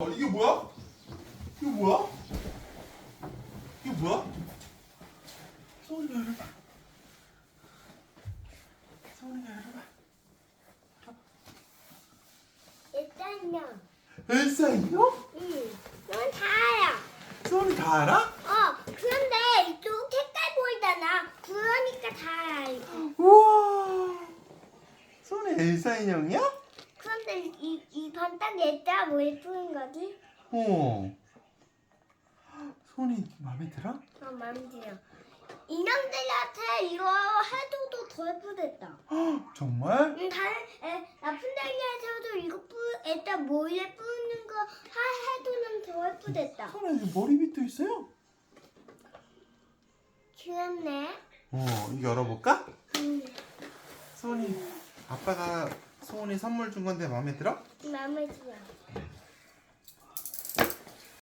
어, 이게 뭐야? 이거 뭐야? 이게 뭐야? 소은이가 열어봐. 소은이가 열어봐. 일단요. 엘사 인형? 응. 넌 다 알아. 소은이 다 알아? 어, 그런데 이쪽 색깔 보이잖아. 그러니까 다 알아. 이거. 우와. 소은이 엘사 인형이야? 그런데 이, 이 반딱 얘자 뭐 예쁜 거지? 어. 소은이 마음에 들어? 어, 마음에 들어. 인형들한테 이거 해줘도 더 예쁘겠다. 헉, 정말? 응, 다른 에, 나쁜 달리에서도 이거 뿌, 일단 머리에 뿌는 거 하, 해두면 더 예쁘겠다. 소은이 여기 머리 밑도 있어요? 귀엽네. 어, 이거 열어볼까? 응, 소은이 아빠가 소원이 선물 준 건데 마음에 들어? 마음에 들어. 네.